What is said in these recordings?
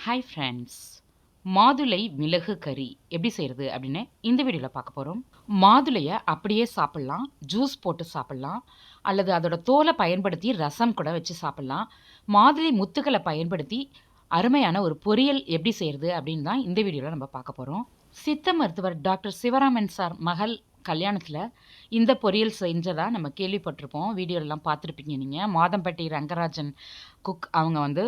Hi friends மாதுளை மிளகு கறி எப்படி செய்கிறது அப்படின்னு இந்த வீடியோவில் பார்க்க போகிறோம் மாதுளையை அப்படியே சாப்பிட்லாம் ஜூஸ் போட்டு சாப்பிட்லாம் அல்லது அதோட தோலை பயன்படுத்தி ரசம் கூட வச்சு சாப்பிட்லாம். மாதுளை முத்துக்களை பயன்படுத்தி அருமையான ஒரு பொரியல் எப்படி செய்கிறது அப்படின்னு தான் இந்த வீடியோவில் நம்ம பார்க்க போகிறோம் சித்த மருத்துவர் டாக்டர் சிவராமன் சார் மகள் கல்யாணத்தில் இந்த பொரியல் செஞ்சதாக நம்ம கேள்விப்பட்டிருப்போம். வீடியோலாம் பார்த்துருப்பீங்க நீங்கள் மாதம்பட்டி ரங்கராஜன் குக் அவங்க வந்து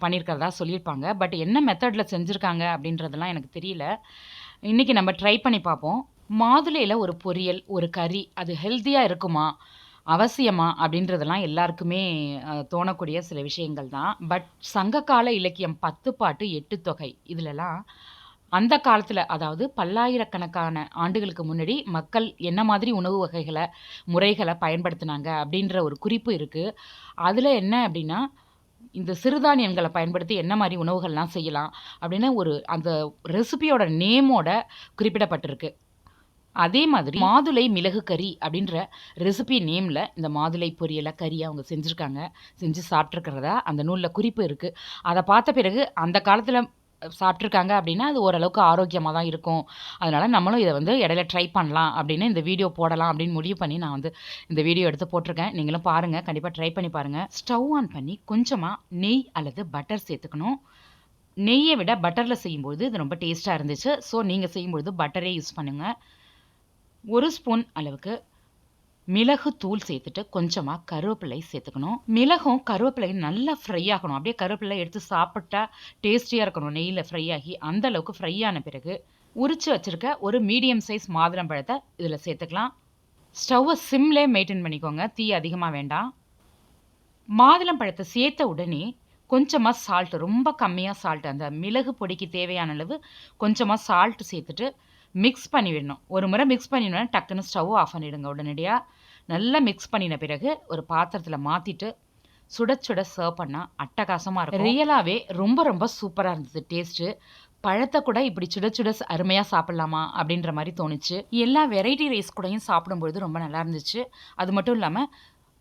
பண்ணியிருக்கிறதா சொல்லியிருப்பாங்க. பட் என்ன மெத்தடில் செஞ்சுருக்காங்க அப்படின்றதெல்லாம் எனக்கு தெரியல. இன்றைக்கி நம்ம ட்ரை பண்ணி பார்ப்போம். மாதுளையில் ஒரு பொரியல் ஒரு கறி அது ஹெல்த்தியாக இருக்குமா? அவசியமா? அப்படின்றதெல்லாம் எல்லாருக்குமே தோணக்கூடிய சில விஷயங்கள் தான். பட் சங்ககால இலக்கியம் பத்து பாட்டு எட்டு தொகை. இதிலெல்லாம் அந்த காலத்தில் அதாவது பல்லாயிரக்கணக்கான ஆண்டுகளுக்கு முன்னாடி மக்கள் என்ன மாதிரி உணவு வகைகளை முறைகளை பயன்படுத்தினாங்க அப்படின்ற ஒரு குறிப்பு இருக்குது அதில் என்ன அப்படின்னா இந்த சிறுதானியங்களை பயன்படுத்தி என்ன மாதிரி உணவுகள்லாம் செய்யலாம் அப்படின்னு ஒரு அந்த ரெசிபியோட நேமோட குறிப்பிடப்பட்டிருக்கு. அதே மாதிரி மாதுளை மிளகு கறி அப்படின்ற ரெசிபி நேமில் இந்த மாதுளை பொரியலை கறியை அவங்க செஞ்சுருக்காங்க. செஞ்சு சாப்பிட்ருக்கிறதா அந்த நூலில் குறிப்பு இருக்குது அதை பார்த்த பிறகு அந்த காலத்தில் சாப்பிட்ருக்காங்க அப்படின்னா அது ஓரளவுக்கு ஆரோக்கியமாக தான் இருக்கும். அதனால் நம்மளும் இதை வந்து இடையில ட்ரை பண்ணலாம் அப்படின்னு இந்த வீடியோ போடலாம் அப்படின்னு முடிவு பண்ணி நான் வந்து இந்த வீடியோ எடுத்து போட்டிருக்கேன். நீங்களும் பாருங்கள் கண்டிப்பாக ட்ரை பண்ணி பாருங்கள் ஸ்டவ் ஆன் பண்ணி கொஞ்சமாக நெய் அல்லது பட்டர் சேர்த்துக்கணும். நெய்யை விட பட்டரில் செய்யும்போது இது ரொம்ப டேஸ்ட்டாக இருந்துச்சு. ஸோ நீங்கள் செய்யும்பொழுது பட்டரே யூஸ் பண்ணுங்கள் ஒரு ஸ்பூன் அளவுக்கு மிளகு தூள் சேர்த்துட்டு கொஞ்சமாக கருவேப்பிலை சேர்த்துக்கணும். மிளகும் கருவேப்பிலையும் நல்லா ஃப்ரை ஆகணும். அப்படியே கருவேப்பிலை எடுத்து சாப்பிட்டா டேஸ்டியாக இருக்கணும். நெய்யில் ஃப்ரை ஆகி அந்த அளவுக்கு ஃப்ரை ஆன பிறகு உரித்து வச்சுருக்க ஒரு மீடியம் சைஸ் மாதுளம் பழத்தை இதில் சேர்த்துக்கலாம். ஸ்டவ்வை சிம்லே மெயின்டைன் பண்ணிக்கோங்க. தீ அதிகமாக வேண்டாம். மாதுளம் பழத்தை சேர்த்த உடனே கொஞ்சமாக சால்ட்டு ரொம்ப கம்மியாக சால்ட்டு அந்த மிளகு பொடிக்கு தேவையான அளவு கொஞ்சமாக சால்ட்டு சேர்த்துட்டு மிக்ஸ் பண்ணி விடணும் ஒரு முறை மிக்ஸ் பண்ணிடணும் டக்குன்னு ஸ்டவ் ஆஃப் பண்ணிவிடுங்க உடனடியாக நல்லா மிக்ஸ் பண்ணின பிறகு ஒரு பாத்திரத்தில் மாற்றிட்டு சுட சுட சர்வ் பண்ணால் அட்டகாசமாக இருக்கும். ரியலாகவே ரொம்ப ரொம்ப சூப்பராக இருந்தது டேஸ்ட்டு பழத்தை கூட இப்படி சுட சுட அருமையாக சாப்பிட்லாமா அப்படின்ற மாதிரி தோணுச்சு. எல்லா வெரைட்டி ரைஸ் கூடயும் சாப்பிடும்பொழுது ரொம்ப நல்லா இருந்துச்சு. அது மட்டும் இல்லாமல்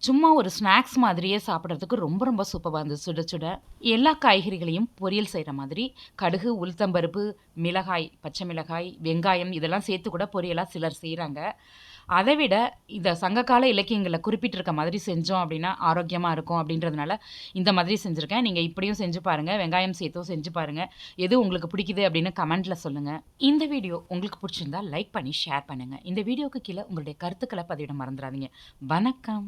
சும்மா ஒரு ஸ்நாக்ஸ் மாதிரியே சாப்பிட்றதுக்கு ரொம்ப ரொம்ப சூப்பராக இருந்தது. சுட சுட எல்லா காய்கறிகளையும் பொரியல் செய்கிற மாதிரி கடுகு உளுத்தம்பருப்பு மிளகாய் பச்சை மிளகாய் வெங்காயம் இதெல்லாம் சேர்த்து கூட பொரியலாக சிலர் செய்கிறாங்க அதை விட இந்த சங்ககால இலக்கியங்களில் குறிப்பிட்டிருக்க மாதிரி செஞ்சோம் அப்படின்னா ஆரோக்கியமாக இருக்கும் அப்படின்றதுனால இந்த மாதிரி செஞ்சுருக்கேன். நீங்கள் இப்படியும் செஞ்சு பாருங்கள் வெங்காயம் சேர்த்தும் செஞ்சு பாருங்கள் எது உங்களுக்கு பிடிக்குது அப்படின்னு கமெண்ட்டில் சொல்லுங்கள் இந்த வீடியோ உங்களுக்கு பிடிச்சிருந்தா லைக் பண்ணி ஷேர் பண்ணுங்கள் இந்த வீடியோக்கு கீழே உங்களுடைய கருத்துக்களை பதிவிட மறந்துடாதீங்க. வணக்கம்.